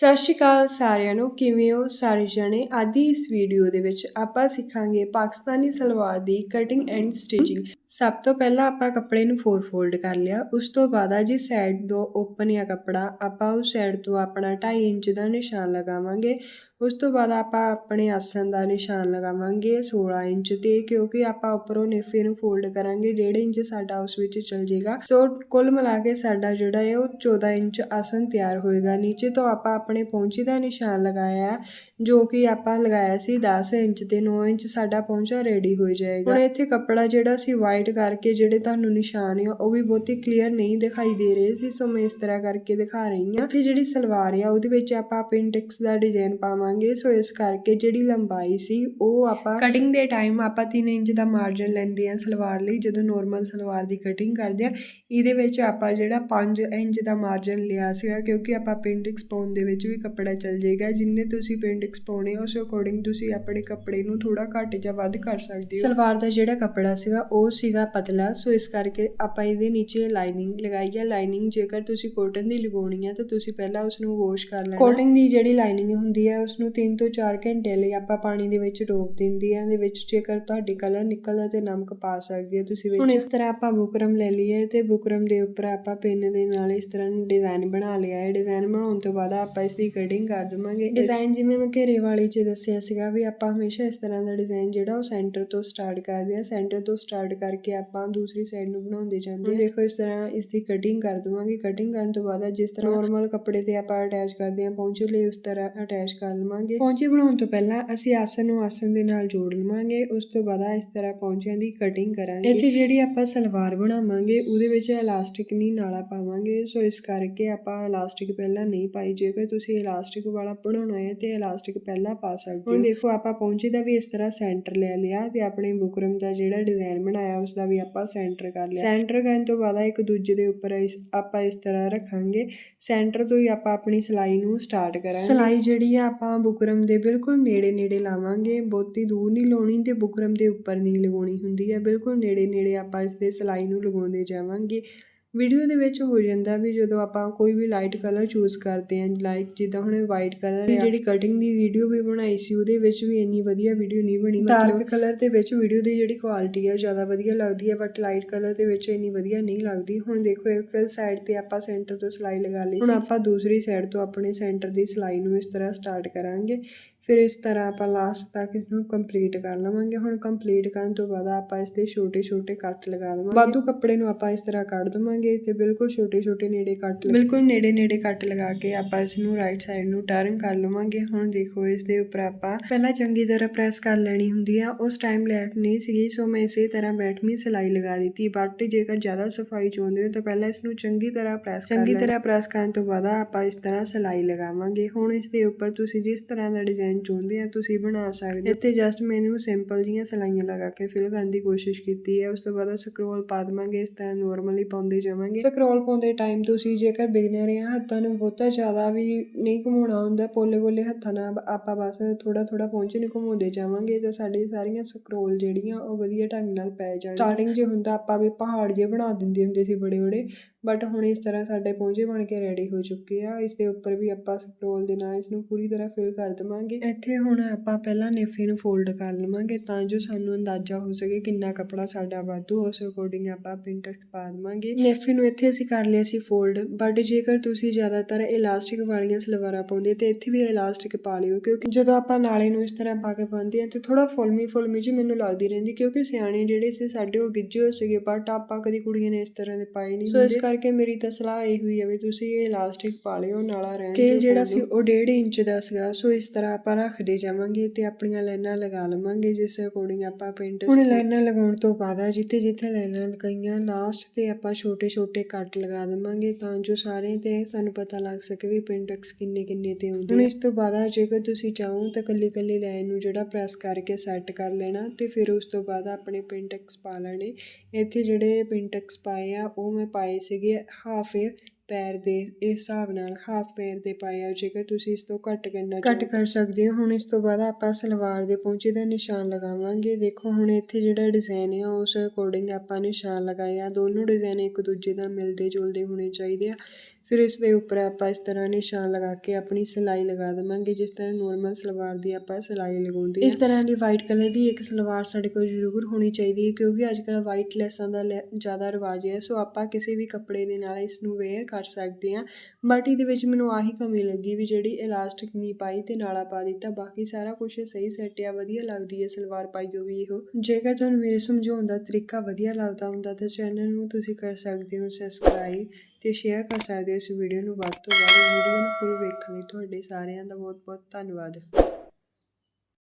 ਸਤਿ ਸ਼੍ਰੀ ਅਕਾਲ ਸਾਰਿਆਂ ਨੂੰ, ਕਿਵੇਂ ਹੋ ਸਾਰੇ ਜਣੇ? ਅੱਜ ਦੀ ਇਸ ਵੀਡੀਓ ਦੇ ਵਿੱਚ ਆਪਾਂ ਸਿੱਖਾਂਗੇ ਪਾਕਿਸਤਾਨੀ ਸਲਵਾਰ ਦੀ ਕਟਿੰਗ ਐਂਡ ਸਟਿਚਿੰਗ ਸਭ ਤੋਂ ਪਹਿਲਾਂ ਆਪਾਂ ਕੱਪੜੇ ਨੂੰ ਫੋਰ ਫੋਲਡ ਕਰ ਲਿਆ। ਉਸ ਤੋਂ ਬਾਅਦ ਆ ਜੀ ਸਾਈਡ ਤੋਂ ਓਪਨ ਆ ਕੱਪੜਾ, ਆਪਾਂ ਉਸ ਸਾਈਡ ਤੋਂ ਆਪਣਾ 2.5 ਇੰਚ ਦਾ ਨਿਸ਼ਾਨ ਲਗਾਵਾਂਗੇ। ਉਸ ਤੋਂ ਬਾਅਦ ਆਪਾਂ ਆਪਣੇ ਆਸਣ ਦਾ ਨਿਸ਼ਾਨ ਲਗਾਵਾਂਗੇ 16 ਇੰਚ ਤੇ, ਕਿਉਂਕਿ ਆਪਾਂ ਉੱਪਰੋਂ ਨੇਫੇ ਨੂੰ ਫੋਲਡ ਕਰਾਂਗੇ 1.5 ਇੰਚ ਸਾਡਾ ਉਸ ਵਿੱਚ ਚਲ ਜਾਏਗਾ। ਸੋ ਕੁੱਲ ਮਿਲਾ ਕੇ ਸਾਡਾ ਜਿਹੜਾ ਹੈ ਉਹ 14 ਇੰਚ ਆਸਣ ਤਿਆਰ ਹੋਏਗਾ। ਨੀਚੇ ਤੋਂ ਆਪਾਂ ਆਪਣੇ ਪਹੁੰਚੀ ਦਾ ਨਿਸ਼ਾਨ ਲਗਾਇਆ ਜੋ ਕਿ ਆਪਾਂ ਲਗਾਇਆ ਸੀ 10 ਇੰਚ ਤੇ 9 ਇੰਚ, ਸਾਡਾ ਪਹੁੰਚਾ ਰੈਡੀ ਹੋ ਜਾਏਗਾ। ਹੁਣ ਇੱਥੇ ਕੱਪੜਾ ਜਿਹੜਾ ਸੀ ਵਾਈਟ ਕਰਕੇ ਜਿਹੜੇ ਤੁਹਾਨੂੰ ਨਿਸ਼ਾਨ ਆ ਉਹ ਵੀ ਬਹੁਤੀ ਕਲੀਅਰ ਨਹੀਂ ਦਿਖਾਈ ਦੇ ਰਹੇ ਸੀ ਸੋ ਮੈਂ ਇਸ ਤਰ੍ਹਾਂ ਕਰਕੇ ਦਿਖਾ ਰਹੀ ਹਾਂ। ਇੱਥੇ ਜਿਹੜੀ ਸਲਵਾਰ ਆ ਉਹਦੇ ਵਿੱਚ ਆਪਾਂ ਪਿੰਟੈਕਸ ਦਾ ਡਿਜ਼ਾਈਨ ਪਾਵਾਂਗੇ ਸੋ ਇਸ ਕਰਕੇ ਜਿਹੜੀ ਲੰਬਾਈ ਸੀ ਉਹ ਆਪਾਂ ਕਟਿੰਗ ਦੇ ਟਾਈਮ ਆਪਾਂ 3 ਇੰਚ ਦਾ ਮਾਰਜਨ ਲੈਂਦੇ ਆ ਸਲਵਾਰ ਲਈ ਜਦੋਂ ਨੋਰਮਲ ਸਲਵਾਰ ਦੀ ਕਟਿੰਗ ਕਰਦੇ ਆ ਇਹਦੇ ਵਿੱਚ ਆਪਾਂ ਜਿਹੜਾ 5 ਇੰਚ ਦਾ ਮਾਰਜਨ ਲਿਆ ਸੀਗਾ ਕਿਉਂਕਿ ਆਪਾਂ ਪਿੰਡਿਕਸ ਪਾਉਣ ਦੇ ਵਿੱਚ ਵੀ ਕੱਪੜਾ ਚੱਲ ਜਾਏਗਾ। ਜਿੰਨੇ ਤੁਸੀਂ ਪਿੰਡਿਕਸ ਪਾਉਣੇ ਉਸ ਅਕੋਰਡਿੰਗ ਤੁਸੀਂ ਆਪਣੇ ਕੱਪੜੇ ਨੂੰ ਥੋੜਾ ਘੱਟ ਜਾਂ ਵੱਧ ਕਰ ਸਕਦੇ ਹੋ। ਸਲਵਾਰ ਦਾ ਜਿਹੜਾ ਕੱਪੜਾ ਸੀਗਾ ਉਹ ਸੀਗਾ ਪਤਲਾ ਸੋ ਇਸ ਕਰਕੇ ਆਪਾਂ ਇਹਦੇ ਨੀਚੇ ਲਾਈਨਿੰਗ ਲਗਾਈ ਹੈ ਲਾਈਨਿੰਗ ਜੇਕਰ ਤੁਸੀਂ ਕੋਟਨ ਦੀ ਲਗਾਉਣੀ ਹੈ ਤਾਂ ਤੁਸੀਂ ਪਹਿਲਾਂ ਉਸ ਨੂੰ ਵਾਸ਼ ਕਰ ਲੈਣਾ। ਕੋਟਨ ਦੀ ਜਿਹੜੀ ਲਾਈਨਿੰਗ ਹੁੰਦੀ ਹੈ ਉਸ ਨੂੰ 3 ਤੋਂ 4 ਘੰਟੇ ਲਈ ਆਪਾਂ ਪਾਣੀ ਦੇ ਵਿੱਚ ਡੋਬ ਦਿੰਦੀ ਹੈ ਇਹਦੇ ਵਿੱਚ ਜੇਕਰ ਤੁਹਾਡੀ ਕਲਰ ਨਿਕਲਦਾ ਤੇ ਨਮਕ ਪਾ ਸਕਦੇ ਹੋ ਤੁਸੀਂ ਵਿੱਚ। ਹੁਣ ਇਸ ਤਰ੍ਹਾਂ ਆਪਾਂ ਬੁਕਰਮ ਲੈ ਲਈ ਹੈ ਤੇ ਬੁਕਰਮ ਦੇ ਉੱਪਰ ਆਪਾਂ ਪਿੰਨ ਦੇ ਨਾਲ ਇਸ ਤਰ੍ਹਾਂ ਡਿਜ਼ਾਈਨ ਬਣਾ ਲਿਆ। ਹੈ ਡਿਜ਼ਾਈਨ ਬਣਾਉਣ ਤੋਂ ਬਾਅਦ ਆਪਾਂ ਇਸ ਦੀ ਕਟਿੰਗ ਕਰ ਦਵਾਂਗੇ। ਡਿਜ਼ਾਈਨ ਜਿਵੇਂ ਮੈਂ ਘੇਰੇ ਵਾਲੀ ਚ ਦੱਸਿਆ ਸੀਗਾ ਵੀ ਆਪਾਂ ਹਮੇਸ਼ਾ ਇਸ ਤਰ੍ਹਾਂ ਦਾ ਡਿਜ਼ਾਈਨ ਜਿਹੜਾ ਉਹ ਸੈਂਟਰ ਤੋਂ ਸਟਾਰਟ ਕਰਦੇ ਆ। ਸੈਂਟਰ ਤੋਂ ਸਟਾਰਟ ਕਰਕੇ ਆਪਾਂ ਦੂਸਰੀ ਸਾਈਡ ਨੂੰ ਬਣਾਉਂਦੇ ਜਾਂਦੇ ਹਾਂ। ਦੇਖੋ ਇਸ ਤਰ੍ਹਾਂ ਇਸ ਦੀ ਕਟਿੰਗ ਕਰ ਦਵਾਂਗੇ। ਕਟਿੰਗ ਕਰਨ ਤੋਂ ਬਾਅਦ ਜਿਸ ਤਰ੍ਹਾਂ ਨਾਰਮਲ ਕੱਪੜੇ ਤੇ ਆਪਾਂ ਅਟੈਚ ਕਰਦੇ ਹਾਂ ਪਹੁੰਚੇ ਲਈ ਉਸ ਤਰ੍ਹਾਂ ਅਟੈਚ ਕਰ ਲਵਾਂਗੇ। ਪਹੁੰਚੇ ਬਣਾਉਣ ਤੋਂ ਪਹਿਲਾਂ ਅਸੀਂ ਆਸਨ ਨੂੰ ਆਸਨ ਦੇ ਨਾਲ ਜੋੜ ਲਵਾਂਗੇ। ਉਸ ਤੋਂ ਬਾਅਦ ਇਸ ਤਰ੍ਹਾਂ ਪਹੁੰਚਿਆਂ ਦੀ ਕਟਿੰਗ ਕਰਾਂਗੇ। ਇੱਥੇ ਜਿਹੜੀ ਆਪਾਂ ਸਲਵਾਰ ਬਣਾਵਾਂਗੇ ਉਹਦੇ ਵਿੱਚ ਇਲਾਸਟਿਕ ਨਹੀਂ ਨਾਲਾ ਪਾਵਾਂਗੇ। ਸੋ ਇਸ ਕਰਕੇ ਆਪਾਂ ਇਲਾਸਟਿਕ ਪਹਿਲਾਂ ਨਹੀਂ ਪਾਈ। ਜੇਕਰ ਤੁਸੀਂ ਇਲਾਸਟਿਕ ਵਾਲਾ ਬਣਾਉਣਾ ਹੈ ਤੇ ਇਲਾਸਟਿਕ ਪਹਿਲਾਂ ਪਾ ਸਕਦੇ ਹੋ। ਹੁਣ ਦੇਖੋ ਆਪਾਂ ਪਹੁੰਚੇ ਦਾ ਵੀ ਇਸ ਤਰ੍ਹਾਂ ਸੈਂਟਰ ਲੈ ਲਿਆ ਤੇ ਆਪਣੇ ਬੁਕਰਮ ਦਾ ਜਿਹੜਾ ਡਿਜ਼ਾਈਨ ਬਣਾਇਆ ਉਸ ਦਾ ਵੀ ਆਪਾਂ ਸੈਂਟਰ ਕਰ ਲਿਆ। ਸੈਂਟਰ ਕਰਨ ਤੋਂ ਬਾਅਦ ਇੱਕ ਦੂਜੇ ਦੇ ਉੱਪਰ ਇਸ ਆਪਾਂ ਇਸ ਤਰ੍ਹਾਂ ਰੱਖਾਂਗੇ। ਸੈਂਟਰ ਤੋਂ ਹੀ ਆਪਾਂ ਆਪਣੀ ਸਲਾਈ ਨੂੰ ਸਟਾਰਟ ਕਰਾਂਗੇ। ਸਲਾਈ ਜਿਹੜੀ ਆ ਆਪਾਂ ਬੁਕਰਮ ਦੇ ਬਿਲਕੁਲ ਨੇੜੇ ਨੇੜੇ ਲਾਵਾਂਗੇ। ਬਹੁਤੀ ਦੂਰ ਨਹੀਂ ਲਾਉਣੀ ਤੇ ਬੁਕਰਮ ਦੇ ਉੱਪਰ ਨਹੀਂ ਲਗਾਉਣੀ ਹੁੰਦੀ ਹੈ ਬਿਲਕੁਲ ਨੇੜੇ ਨੇੜੇ ਆਪਾਂ ਇਸ ਦੇ ਸਲਾਈ ਨੂੰ ਲਗਾਉਂਦੇ ਜਾਵਾਂਗੇ। ਵੀਡੀਓ ਦੇ ਵਿੱਚ ਹੋ ਜਾਂਦਾ ਵੀ ਜਦੋਂ ਆਪਾਂ ਕੋਈ ਵੀ ਲਾਈਟ ਕਲਰ ਚੂਜ਼ ਕਰਦੇ ਆਂ ਲਾਈਕ ਜਿੱਦਾਂ ਹੁਣ ਵਾਈਟ ਕਲਰ ਹੈ ਜਿਹੜੀ ਕਟਿੰਗ ਦੀ ਵੀਡੀਓ ਵੀ ਬਣਾਈ ਸੀ ਉਹਦੇ ਵਿੱਚ ਵੀ ਇੰਨੀ ਵਧੀਆ ਵੀਡੀਓ ਨਹੀਂ ਬਣੀ। ਡਾਰਕ ਕਲਰ ਦੇ ਵਿੱਚ ਵੀਡੀਓ ਦੀ ਜਿਹੜੀ ਕੁਆਲਿਟੀ ਹੈ ਜ਼ਿਆਦਾ ਵਧੀਆ ਲੱਗਦੀ ਹੈ ਬਟ ਲਾਈਟ ਕਲਰ ਦੇ ਵਿੱਚ ਇੰਨੀ ਵਧੀਆ ਨਹੀਂ ਲੱਗਦੀ। ਹੁਣ ਦੇਖੋ ਇੱਕ ਸਾਈਡ ਤੇ ਆਪਾਂ ਸੈਂਟਰ ਤੋਂ ਸਲਾਈ ਲਗਾ ਲਈ ਹੁਣ ਆਪਾਂ ਦੂਸਰੀ ਸਾਈਡ ਤੋਂ ਆਪਣੇ ਸੈਂਟਰ ਦੀ ਸਲਾਈ ਨੂੰ ਇਸ ਤਰ੍ਹਾਂ ਸਟਾਰਟ ਕਰਾਂਗੇ। ਫਿਰ ਇਸ ਤਰ੍ਹਾਂ ਆਪਾਂ ਲਾਸਟ ਤੱਕ ਇਸ ਨੂੰ ਕੰਪਲੀਟ ਕਰ ਲਵਾਂਗੇ। ਹੁਣ ਕੰਪਲੀਟ ਕਰਨ ਤੋਂ ਬਾਅਦ ਆਪਾਂ ਇਸ ਦੇ ਛੋਟੇ ਛੋਟੇ ਕੱਟ ਲਗਾ ਲਵਾਂਗੇ। ਵਾਧੂ ਕੱਪੜੇ ਨੂੰ ਆਪਾਂ ਇਸ ਤਰ੍ਹਾਂ ਕੱਢ ਦਵਾਂਗੇ ਤੇ ਬਿਲਕੁਲ ਛੋਟੇ ਛੋਟੇ ਨੇੜੇ ਕੱਟ ਬਿਲਕੁਲ ਨੇੜੇ ਨੇੜੇ ਕੱਟ ਲਗਾ ਕੇ ਆਪਾਂ ਇਸ ਨੂੰ ਰਾਈਟ ਸਾਈਡ ਨੂੰ ਟਰਨ ਕਰ ਲਵਾਂਗੇ। ਹੁਣ ਦੇਖੋ ਇਸ ਦੇ ਉੱਪਰ ਆਪਾਂ ਪਹਿਲਾਂ ਚੰਗੀ ਤਰ੍ਹਾਂ ਪ੍ਰੈਸ ਕਰ ਲੈਣੀ ਹੁੰਦੀ ਆ। ਉਸ ਟਾਈਮ ਲੈਟ ਨਹੀਂ ਸੀਗੀ ਸੋ ਮੈਂ ਇਸੇ ਤਰ੍ਹਾਂ ਬੈਠਵੀਂ ਸਿਲਾਈ ਲਗਾ ਦਿੱਤੀ। ਬਟ ਜੇਕਰ ਜ਼ਿਆਦਾ ਸਫ਼ਾਈ ਚਾਹੁੰਦੇ ਹੋ ਤਾਂ ਪਹਿਲਾਂ ਇਸ ਨੂੰ ਚੰਗੀ ਤਰ੍ਹਾਂ ਪ੍ਰੈਸ ਚੰਗੀ ਤਰ੍ਹਾਂ ਪ੍ਰੈਸ ਕਰਨ ਤੋਂ ਬਾਅਦ ਆਪਾਂ ਇਸ ਤਰ੍ਹਾਂ ਸਿਲਾਈ ਲਗਾਵਾਂਗੇ। ਹੁਣ ਇਸ ਦੇ ਉੱਪਰ ਤੁਸੀਂ ਜਿਸ ਤਰ੍ਹਾਂ ਦਾ ਡਿਜ਼ਾਈਨ ਚਾਹੁੰਦੇ ਆ ਤੁਸੀਂ ਬਣਾ ਸਕਦੇ ਇੱਥੇ ਜਸਟ ਮੈਨੂੰ ਸਿੰਪਲ ਜੀਆਂ ਸਲਾਈਆਂ ਲਗਾ ਕੇ ਫਿਲ ਕਰਨ ਦੀ ਕੋਸ਼ਿਸ਼ ਕੀਤੀ ਹੈ। ਉਸ ਤੋਂ ਬਾਅਦ ਸਕਰੋਲ ਪਾ ਦਵਾਂਗੇ, ਇਸ ਤਰ੍ਹਾਂ ਨਾਰਮਲੀ ਪਾਉਂਦੇ ਜਾਵਾਂਗੇ। ਸਕਰੋਲ ਪਾਉਂਦੇ ਟਾਈਮ ਤੁਸੀਂ ਜੇਕਰ ਬਿਗਨਰ ਆ ਹੱਥਾਂ ਨੂੰ ਬਹੁਤਾ ਜ਼ਿਆਦਾ ਵੀ ਨਹੀਂ ਘੁਮਾਉਣਾ ਹੁੰਦਾ ਪੋਲੇ ਪੋਲੇ ਹੱਥਾਂ ਨਾਲ ਆਪਾਂ ਬਸ ਥੋੜਾ ਥੋੜਾ ਪਹੁੰਚੇ ਨੂੰ ਘੁਮਾਉਂਦੇ ਜਾਵਾਂਗੇ ਤਾਂ ਸਾਡੀ ਸਾਰੀਆਂ ਸਕਰੋਲ ਜਿਹੜੀਆਂ ਉਹ ਵਧੀਆ ਢੰਗ ਨਾਲ ਪੈ ਜਾਣ ਸਟਾਰਟਿੰਗ ਜੇ ਹੁੰਦਾ ਆਪਾਂ ਵੀ ਪਹਾੜ ਜੇ ਬਣਾ ਦਿੰਦੇ ਹੁੰਦੇ ਸੀ ਬੜੇ ਬੜੇ ਬਟ ਹੁਣ ਇਸ ਤਰ੍ਹਾਂ ਸਾਡੇ ਪਹੁੰਚੇ ਬਣ ਕੇ ਰੈਡੀ ਹੋ ਚੁੱਕੇ ਆ। ਇਸ ਦੇ ਉੱਪਰ ਵੀ ਆਪਾਂ ਸਕਰੋਲ ਦੇ ਨਾਲ ਇਸ ਨੂੰ ਪੂਰੀ ਤਰ੍ਹਾਂ ਫਿਲ ਕਰ ਦਵਾਂਗੇ। ਇੱਥੇ ਹੁਣ ਆਪਾਂ ਪਹਿਲਾਂ ਨੇਫੇ ਨੂੰ ਫੋਲਡ ਕਰ ਲਵਾਂਗੇ ਤਾਂ ਜੋ ਸਾਨੂੰ ਅੰਦਾਜ਼ਾ ਹੋ ਸਕੇ ਕਿੰਨਾ ਕੱਪੜਾ ਸਾਡਾ ਵਾਧੂ ਉਸ ਅਕੋਰਡਿੰਗ ਆਪਾਂ ਪਿੰਟੈਕਸ ਪਾ ਦਵਾਂਗੇ। ਨੇਫੇ ਨੂੰ ਇੱਥੇ ਅਸੀਂ ਕਰ ਲਿਆ ਸੀ ਫੋਲਡ ਬਟ ਜੇਕਰ ਤੁਸੀਂ ਜ਼ਿਆਦਾਤਰ ਇਲਾਸਟਿਕ ਵਾਲੀਆਂ ਸਲਵਾਰਾਂ ਪਾਉਂਦੇ ਤੇ ਇੱਥੇ ਵੀ ਇਲਾਸਟਿਕ ਪਾ ਲਿਓ ਕਿਉਂਕਿ ਜਦੋਂ ਆਪਾਂ ਨਾਲੇ ਨੂੰ ਇਸ ਤਰ੍ਹਾਂ ਪਾ ਕੇ ਬੰਨਦੇ ਆ ਤੇ ਥੋੜਾ ਫੁਲਮੀ ਫੁਲਮੀ ਜਿਹੀ ਮੈਨੂੰ ਲੱਗਦੀ ਰਹਿੰਦੀ ਕਿਉਂਕਿ ਸਿਆਣੇ ਜਿਹੜੇ ਸੀ ਸਾਡੇ ਉਹ ਗਿੱਜੇ ਹੋ ਸੀਗੇ ਬਟ ਆਪਾਂ ਕਦੀ ਕੁੜੀਆਂ ਨੇ ਇਸ ਤਰ੍ਹਾਂ ਦੇ ਪਾਏ ਨਹੀਂ ਸੋ ਇਸ ਕਰਕੇ ਮੇਰੀ ਤਾਂ ਸਲਾਹ ਇਹ ਹੋਈ ਹੈ ਵੀ ਤੁਸੀਂ ਇਹ ਇਲਾਸਟਿਕ ਪਾ ਲਿਓ ਨਾਲਾ ਰਹਿਣ ਜਿਹੜਾ ਸੀ ਉਹ 1.5 ਇੰਚ ਦਾ ਸੀਗਾ। ਸੋ ਇਸ ਤਰ੍ਹਾਂ ਆਪਾਂ ਰੱਖਦੇ ਜਾਵਾਂਗੇ ਤੇ ਆਪਣੀਆਂ ਲਾਈਨਾਂ ਲਗਾ ਲਵਾਂਗੇ ਜਿਸ ਅਕੋਰਡਿੰਗ ਆਪਾਂ ਪਿੰਟ ਹੁਣ ਲਾਈਨਾਂ ਲਗਾਉਣ ਤੋਂ ਬਾਅਦ ਜਿੱਥੇ ਜਿੱਥੇ ਲਾਈਨਾਂ ਲਗਾਈਆਂ ਲਾਸਟ ਤੇ ਆਪਾਂ ਛੋਟੇ ਛੋਟੇ ਕੱਟ ਲਗਾ ਦੇਵਾਂਗੇ ਤਾਂ ਜੋ ਸਾਰੇ ਤੇ ਸਾਨੂੰ ਪਤਾ ਲੱਗ ਸਕੇ ਵੀ ਪਿੰਟੈਕਸ ਕਿੰਨੇ ਕਿੰਨੇ ਤੇ ਹੁੰਦੇ ਹੁਣ ਇਸ ਤੋਂ ਬਾਅਦ ਜੇਕਰ ਤੁਸੀਂ ਚਾਹੋ ਤਾਂ ਕੱਲੀ ਕੱਲੀ ਲਾਈਨ ਨੂੰ ਜਿਹੜਾ ਪ੍ਰੈਸ ਕਰਕੇ ਸੈੱਟ ਕਰ ਲੈਣਾ ਤੇ ਫਿਰ ਉਸ ਤੋਂ ਬਾਅਦ ਆਪਣੇ ਪਿੰਟੈਕਸ ਪਾ ਲੈਣੇ। ਇੱਥੇ ਜਿਹੜੇ ਪਿੰਟੈਕਸ ਪਾਏ ਆ ਉਹ ਮੈਂ ਪਾਏ ਸੀਗੇ ਹਾਫ ਪੈਰ ਦੇ ਇਸ ਹਿਸਾਬ ਨਾਲ ਹਾਫ ਪੈਰ ਦੇ ਪਾਏ ਆ ਜੇਕਰ ਤੁਸੀਂ ਇਸ ਤੋਂ ਘੱਟ ਕਰਨਾ ਘੱਟ ਕਰ ਸਕਦੇ ਹੋ। ਹੁਣ ਇਸ ਤੋਂ ਬਾਅਦ ਆਪਾਂ ਸਲਵਾਰ ਦੇ ਪਹੁੰਚੇ ਦਾ ਨਿਸ਼ਾਨ ਲਗਾਵਾਂਗੇ। ਦੇਖੋ, ਹੁਣ ਇੱਥੇ ਜਿਹੜਾ ਡਿਜ਼ਾਈਨ ਆ, ਉਸ ਅਕੋਰਡਿੰਗ ਆਪਾਂ ਨਿਸ਼ਾਨ ਲਗਾਇਆ। ਦੋਨੋਂ ਡਿਜ਼ਾਈਨ ਇੱਕ ਦੂਜੇ ਦਾ ਮਿਲਦੇ ਜੁਲਦੇ ਹੋਣੇ ਚਾਹੀਦੇ ਆ। ਫਿਰ ਇਸ ਦੇ ਉੱਪਰ ਆਪਾਂ ਇਸ ਤਰ੍ਹਾਂ ਨਿਸ਼ਾਨ ਲਗਾ ਕੇ ਆਪਣੀ ਸਿਲਾਈ ਲਗਾ ਦੇਵਾਂਗੇ ਜਿਸ ਤਰ੍ਹਾਂ ਨੋਰਮਲ ਸਲਵਾਰ ਦੀ ਆਪਾਂ ਸਿਲਾਈ ਲਗਾਉਂਦੇ ਇਸ ਤਰ੍ਹਾਂ ਦੀ ਵਾਈਟ ਕਲਰ ਦੀ ਇੱਕ ਸਲਵਾਰ ਸਾਡੇ ਕੋਲ ਜ਼ਰੂਰ ਹੋਣੀ ਚਾਹੀਦੀ ਹੈ ਕਿਉਂਕਿ ਅੱਜ ਕੱਲ੍ਹ ਵਾਈਟ ਲੈਸਾਂ ਦਾ ਜ਼ਿਆਦਾ ਰਿਵਾਜ ਹੈ ਸੋ ਆਪਾਂ ਕਿਸੇ ਵੀ ਕੱਪੜੇ ਦੇ ਨਾਲ ਇਸ ਨੂੰ ਵੇਅਰ ਕਰ ਸਕਦੇ ਹਾਂ। ਬਟ ਇਹਦੇ ਵਿੱਚ ਮੈਨੂੰ ਆਹੀ ਕਮੀ ਲੱਗੀ ਵੀ ਜਿਹੜੀ ਇਲਾਸਟਿਕ ਨਹੀਂ ਪਾਈ ਤੇ ਨਾਲਾ ਪਾ ਦਿੱਤਾ ਬਾਕੀ ਸਾਰਾ ਕੁਝ ਸਹੀ ਸੈੱਟ ਆ ਵਧੀਆ ਲੱਗਦੀ ਹੈ ਸਲਵਾਰ ਪਾਈ ਜੋ ਵੀ ਇਹੋ। ਜੇਕਰ ਤੁਹਾਨੂੰ ਮੇਰੇ ਸਮਝਾਉਣ ਦਾ ਤਰੀਕਾ ਵਧੀਆ ਲੱਗਦਾ ਹੁੰਦਾ ਤਾਂ ਚੈਨਲ ਨੂੰ ਤੁਸੀਂ ਕਰ ਸਕਦੇ ਹੋ ਸਬਸਕ੍ਰਾਈਬ ਤੇ ਸ਼ੇਅਰ ਕਰ ਸਕਦੇ ਹੋ। ਇਸ ਵੀਡੀਓ ਨੂੰ ਵੱਧ ਤੋਂ ਵੱਧ ਵੀਡੀਓ ਨੂੰ ਫੁੱਲ ਵੇਖਣ ਲਈ ਤੁਹਾਡੇ ਸਾਰਿਆਂ ਦਾ ਬਹੁਤ ਬਹੁਤ ਧੰਨਵਾਦ।